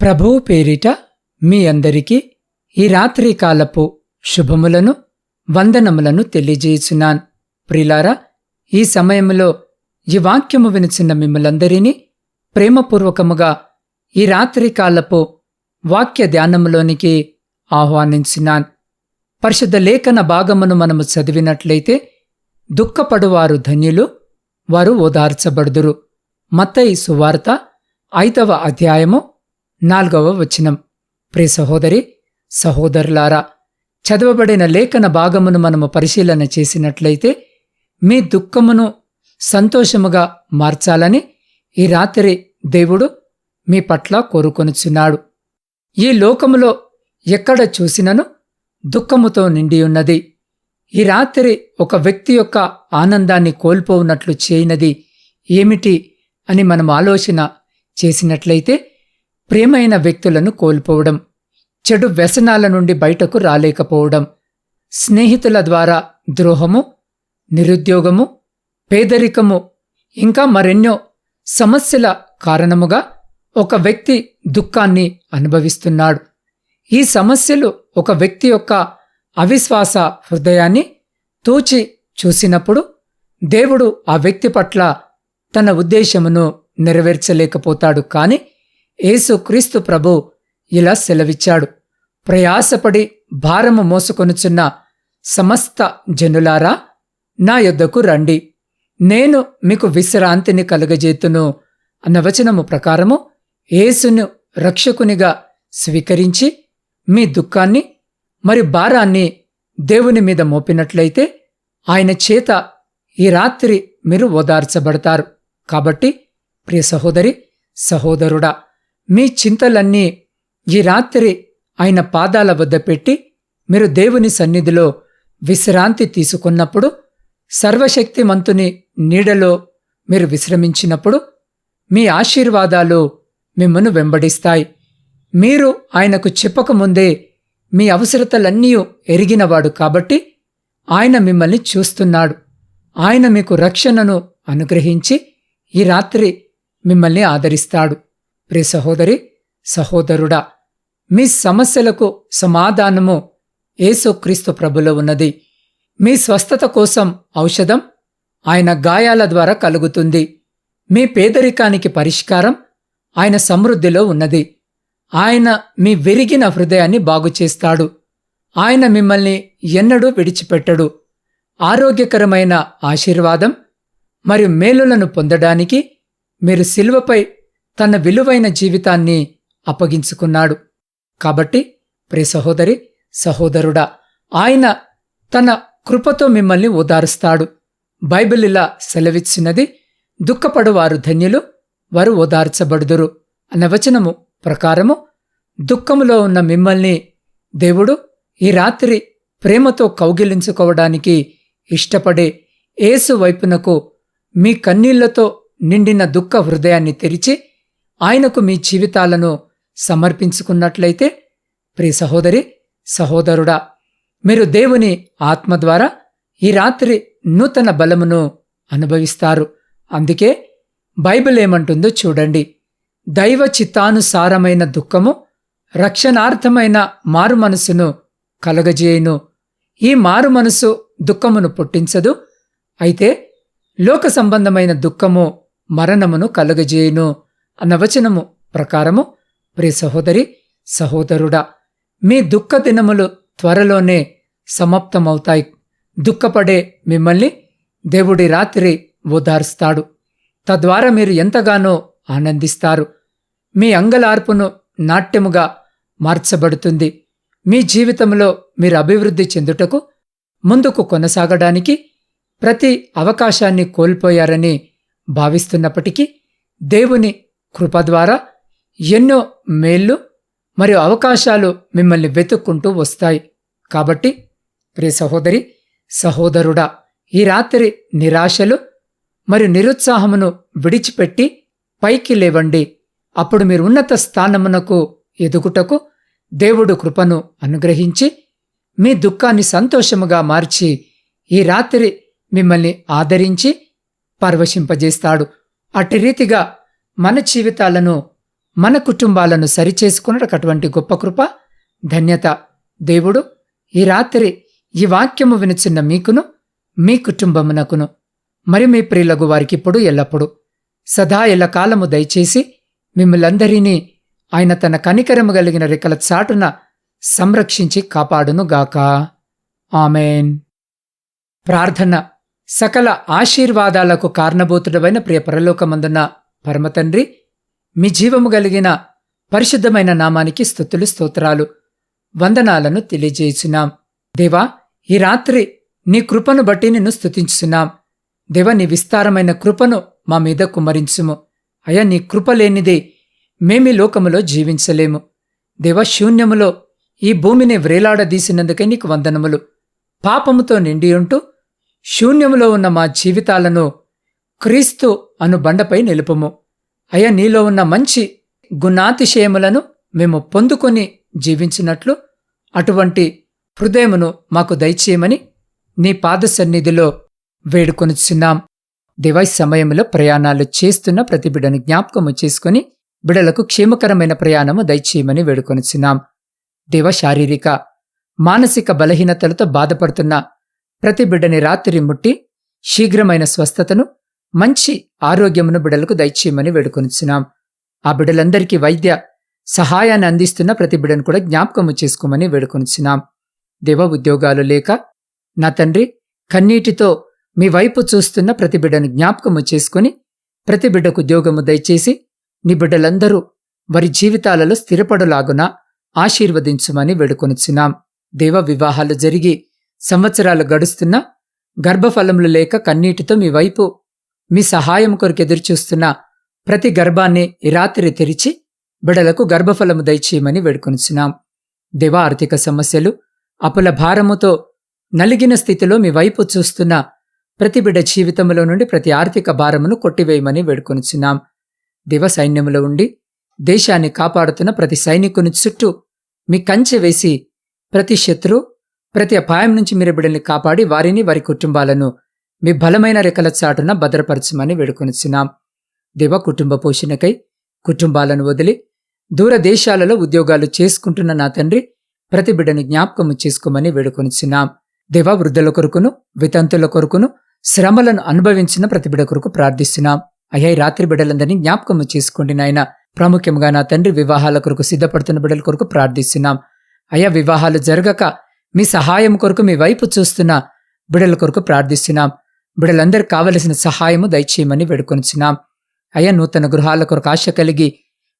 ప్రభువు పేరిట మీ అందరికీ ఈ రాత్రి కాలపు శుభములను వందనములను తెలియజేయుచున్నాను. ప్రిలారా ఈ సమయంలో ఈ వాక్యము వినిచిన మిమ్మలందరినీ ప్రేమపూర్వకముగా ఈ రాత్రి కాలపు వాక్య ధ్యానములోనికి ఆహ్వానించినాను. పరిశుద్ధ లేఖన భాగమును మనము చదివినట్లయితే దుఃఖపడువారు ధన్యులు వారు ఓదార్చబడుదురు. మత్తయి సువార్త ఐదవ అధ్యాయము నాలుగవ వచనం. ప్రే సహోదరి సహోదరులారా చదవబడిన లేఖన భాగమును మనము పరిశీలన చేసినట్లయితే మీ దుఃఖమును సంతోషముగా మార్చాలని ఈ రాత్రి దేవుడు మీ పట్ల కోరుకొనుచున్నాడు. ఈ లోకములో ఎక్కడ చూసినను దుఃఖముతో నిండి ఉన్నది ఈ రాత్రి ఒక వ్యక్తి యొక్క ఆనందాన్ని కోల్పోవునట్లు చేయనది ఏమిటి అని మనం ఆలోచన చేసినట్లయితే ప్రియమైన వ్యక్తులను కోల్పోవడం చెడు వ్యసనాల నుండి బయటకు రాలేకపోవడం స్నేహితుల ద్వారా ద్రోహము నిరుద్యోగము పేదరికము ఇంకా మరెన్నో సమస్యల కారణముగా ఒక వ్యక్తి దుఃఖాన్ని అనుభవిస్తున్నాడు. ఈ సమస్యలు ఒక వ్యక్తి యొక్క అవిశ్వాస హృదయాన్ని తూచి చూసినప్పుడు దేవుడు ఆ వ్యక్తి పట్ల తన ఉద్దేశమును నెరవేర్చలేకపోతాడు. కానీ యేసుక్రీస్తు ప్రభు ఇలా సెలవిచ్చాడు. ప్రయాసపడి భారము మోసుకొనుచున్న సమస్త జనులారా నా యొద్దకు రండి. నేను మీకు విశ్రాంతిని కలుగజేతును అన్న వచనము ప్రకారము యేసును రక్షకునిగా స్వీకరించి మీ దుఃఖాన్ని మరి భారాన్ని దేవుని మీద మోపినట్లయితే ఆయన చేత ఈ రాత్రి మీరు ఓదార్చబడతారు. కాబట్టి ప్రియ సహోదరి సహోదరుడా మీ చింతలన్నీ ఈ రాత్రి ఆయన పాదాల వద్ద పెట్టి మీరు దేవుని సన్నిధిలో విశ్రాంతి తీసుకున్నప్పుడు సర్వశక్తిమంతుని నీడలో మీరు విశ్రమించినప్పుడు మీ ఆశీర్వాదాలు మిమ్మను వెంబడిస్తాయి. మీరు ఆయనకు చెప్పకముందే మీ అవసరతలన్నీ ఎరిగినవాడు కాబట్టి ఆయన మిమ్మల్ని చూస్తున్నాడు. ఆయన మీకు రక్షణను అనుగ్రహించి ఈ రాత్రి మిమ్మల్ని ఆదరిస్తాడు. ప్రియ సహోదరి సహోదరుడా మీ సమస్యలకు సమాధానము ఏసుక్రీస్తు ప్రభులో ఉన్నది. మీ స్వస్థత కోసం ఔషధం ఆయన గాయాల ద్వారా కలుగుతుంది. మీ పేదరికానికి పరిష్కారం ఆయన సమృద్ధిలో ఉన్నది. ఆయన మీ విరిగిన హృదయాన్ని బాగుచేస్తాడు ఆయన మిమ్మల్ని ఎన్నడూ విడిచిపెట్టడు. ఆరోగ్యకరమైన ఆశీర్వాదం మరియు మేలులను పొందడానికి మీరు శిలువపై తన విలువైన జీవితాన్ని అప్పగించుకున్నాడు. కాబట్టి ప్రియ సహోదరి సహోదరుడా ఆయన తన కృపతో మిమ్మల్ని ఓదారుస్తాడు. బైబిల్ ఇలా సెలవిచ్చినది దుఃఖపడువారు ధన్యులు వారు ఓదార్చబడుదురు అన్న వచనము ప్రకారము దుఃఖములో ఉన్న మిమ్మల్ని దేవుడు ఈ రాత్రి ప్రేమతో కౌగిలించుకోవడానికి ఇష్టపడే ఏసు వైపునకు మీ కన్నీళ్ళతో నిండిన దుఃఖ హృదయాన్ని తెరిచి ఆయనకు మీ జీవితాలను సమర్పించుకున్నట్లయితే ప్రియ సహోదరి సహోదరుడా మీరు దేవుని ఆత్మ ద్వారా ఈ రాత్రి నూతన బలమును అనుభవిస్తారు. అందుకే బైబిల్ ఏమంటుందో చూడండి. దైవ చిత్తానుసారమైన దుఃఖము రక్షణార్థమైన మారు మనసును కలగజేయును. ఈ మారు మనసు దుఃఖమును పుట్టించదు అయితే లోక సంబంధమైన దుఃఖము మరణమును కలుగజేయును. అన్న ప్రకారము ప్రియ సహోదరి సహోదరుడా మీ దుఃఖ దినములు త్వరలోనే సమాప్తమవుతాయి. దుఃఖపడే మిమ్మల్ని దేవుడి రాత్రి ఓదారుస్తాడు. తద్వారా మీరు ఎంతగానో ఆనందిస్తారు. మీ అంగలార్పును నాట్యముగా మార్చబడుతుంది. మీ జీవితంలో మీరు అభివృద్ధి చెందుటకు ముందుకు కొనసాగడానికి ప్రతి అవకాశాన్ని కోల్పోయారని భావిస్తున్నప్పటికీ దేవుని కృప ద్వారా ఎన్నో మేళ్ళు మరియు అవకాశాలు మిమ్మల్ని వెతుక్కుంటూ వస్తాయి. కాబట్టి ప్రియ సహోదరి సహోదరుడా ఈ రాత్రి నిరాశలు మరియు నిరుత్సాహమును విడిచిపెట్టి పైకి లేవండి. అప్పుడు మీరు ఉన్నత స్థానమునకు ఎదుగుటకు దేవుడు కృపను అనుగ్రహించి మీ దుఃఖాన్ని సంతోషముగా మార్చి ఈ రాత్రి మిమ్మల్ని ఆదరించి పర్వశింపజేస్తాడు. అట్టి రీతిగా మన జీవితాలను మన కుటుంబాలను సరిచేసుకున్నటకు అటువంటి గొప్ప కృప ధన్యత. దేవుడు ఈ రాత్రి ఈ వాక్యము వినుచున్న మీకును మీ కుటుంబమునకును మరి మీ ప్రియులకు వారికి ఇప్పుడు ఎల్లప్పుడు. సదా ఎల్లకాలము దయచేసి మిమ్మలందరినీ ఆయన తన కనికరము కలిగిన రెక్కల చాటున సంరక్షించి కాపాడునుగాక ఆమెన్. ప్రార్థన సకల ఆశీర్వాదాలకు కారణభూతుడమైన ప్రియ పరలోకమందున్న పరమతండ్రి మీ జీవము కలిగిన పరిశుద్ధమైన నామానికి స్థుతులు స్తోత్రాలు వందనాలను తెలియజేయుచున్నాం. దేవా ఈ రాత్రి నీ కృపను బట్టి నిన్ను స్థుతించుచున్నాం దేవా నీ విస్తారమైన కృపను మా మీద కుమరించుము అయ్యా నీ కృప లేనిదే మేమీ లోకములో జీవించలేము. దేవ శూన్యములో ఈ భూమిని వ్రేలాడదీసినందుకే నీకు వందనములు. పాపముతో నిండి ఉంటూ శూన్యములో ఉన్న మా జీవితాలను క్రీస్తు అను బండపై నిలుపుము. అయ్యా నీలో ఉన్న మంచి గుణాతిశయములను మేము పొందుకొని జీవించినట్లు అటువంటి హృదయమును మాకు దయచేయమని నీ పాద సన్నిధిలో వేడుకొనిచున్నాం దివై సమయంలో ప్రయాణాలు చేస్తున్న ప్రతి బిడ్డను జ్ఞాపకము చేసుకుని బిడలకు క్షేమకరమైన ప్రయాణము దయచేయమని వేడుకొనిచున్నాం దివ శారీరక మానసిక బలహీనతలతో బాధపడుతున్న ప్రతి బిడ్డని రాత్రి ముట్టి శీఘ్రమైన స్వస్థతను మంచి ఆరోగ్యమును బిడలకు దయచేయమని వేడుకొనిచున్నాం. ఆ బిడ్డలందరికీ వైద్య సహాయాన్ని అందిస్తున్న ప్రతి బిడను కూడా జ్ఞాపకము చేసుకోమని వేడుకొనిచున్నాం. దేవ ఉద్యోగాలు లేక నా తండ్రి కన్నీటితో మీ వైపు చూస్తున్న ప్రతి బిడ్డను జ్ఞాపకము చేసుకుని ప్రతి బిడ్డకు ఉద్యోగము దయచేసి నీ బిడ్డలందరూ వారి జీవితాలలో స్థిరపడులాగున ఆశీర్వదించుమని వేడుకొనిచున్నాం. దేవ వివాహాలు జరిగి సంవత్సరాలు గడుస్తున్నా గర్భఫలములు లేక కన్నీటితో మీ వైపు మీ సహాయం కొరకు ఎదురుచూస్తున్న ప్రతి గర్భాన్ని రాత్రి తెరిచి బిడలకు గర్భఫలము దయచేయమని వేడుకొనిచున్నాం. దివ ఆర్థిక సమస్యలు అపుల భారముతో నలిగిన స్థితిలో మీ వైపు చూస్తున్న ప్రతి బిడ్డ జీవితంలో నుండి ప్రతి ఆర్థిక భారమును కొట్టివేయమని వేడుకొనిచున్నాం. దివ సైన్యములో ఉండి దేశాన్ని కాపాడుతున్న ప్రతి సైనికుని చుట్టూ మీ కంచె వేసి ప్రతి శత్రు ప్రతి అపాయం నుంచి మీరు బిడ్డల్ని కాపాడి వారిని వారి కుటుంబాలను మీ బలమైన రెక్కల చాటున భద్రపరచమని వేడుకొనిచ్చినాం దివ కుటుంబ పోషణకై కుటుంబాలను వదిలి దూర దేశాలలో ఉద్యోగాలు చేసుకుంటున్న నా తండ్రి ప్రతి బిడ్డను జ్ఞాపకము చేసుకోమని వేడుకొనిచ్చినాం దేవ వృద్ధుల కొరకును వితంతుల కొరకును శ్రమలను అనుభవించిన ప్రతిబిడ కొరకు ప్రార్థిస్తున్నాం. అయ్యా రాత్రి బిడ్డలందరినీ జ్ఞాపకము చేసుకోండి నాయన. ప్రాముఖ్యంగా నా తండ్రి వివాహాల కొరకు సిద్ధపడుతున్న బిడ్డల కొరకు ప్రార్థిస్తున్నాం. అయ్యా వివాహాలు జరగక మీ సహాయం కొరకు మీ వైపు చూస్తున్న బిడల కొరకు ప్రార్థిస్తున్నాం. బిడలందరికి కావలసిన సహాయము దయచేయమని వేడుకొనిచున్నాం. అయ్యా నూతన గృహాల కొరకు ఆశ కలిగి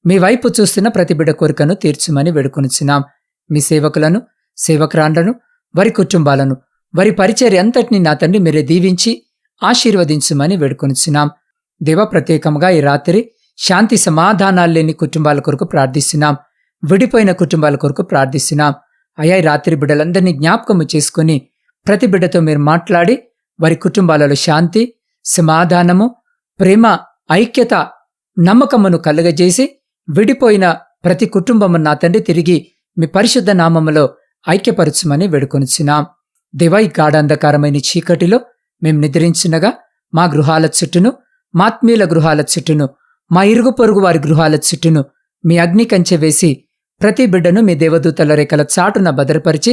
మీ వైపు చూస్తున్న ప్రతి బిడ కోరికను తీర్చమని వేడుకొనిచున్నాం. మీ సేవకులను సేవకురాండ్లను వారి కుటుంబాలను వారి పరిచర్య అంతటిని నా తండ్రి మీరే దీవించి ఆశీర్వదించమని వేడుకొనిచున్నాం. దేవ ప్రత్యేకంగా ఈ రాత్రి శాంతి సమాధానాలు లేని కుటుంబాల కొరకు ప్రార్థిస్తున్నాం. విడిపోయిన కుటుంబాల కొరకు ప్రార్థిస్తున్నాం. అయ్యా ఈ రాత్రి బిడ్డలందరినీ జ్ఞాపకము చేసుకుని ప్రతి బిడ్డతో మీరు మాట్లాడి వారి కుటుంబాలలో శాంతి సమాధానము ప్రేమ ఐక్యత నమ్మకమును కలుగజేసి విడిపోయిన ప్రతి కుటుంబము నా తండ్రి తిరిగి మీ పరిశుద్ధ నామములో ఐక్యపరచమని వేడుకొనిచున్నాం. దివై గాఢాంధకారమైన చీకటిలో మేం నిద్రించినగా మా గృహాల చుట్టూను మాత్మీయుల గృహాల చుట్టూను మా ఇరుగు పొరుగు వారి గృహాల చుట్టూను మీ అగ్ని కంచె వేసి ప్రతి బిడ్డను మీ దేవదూతల రేఖల చాటున భద్రపరిచి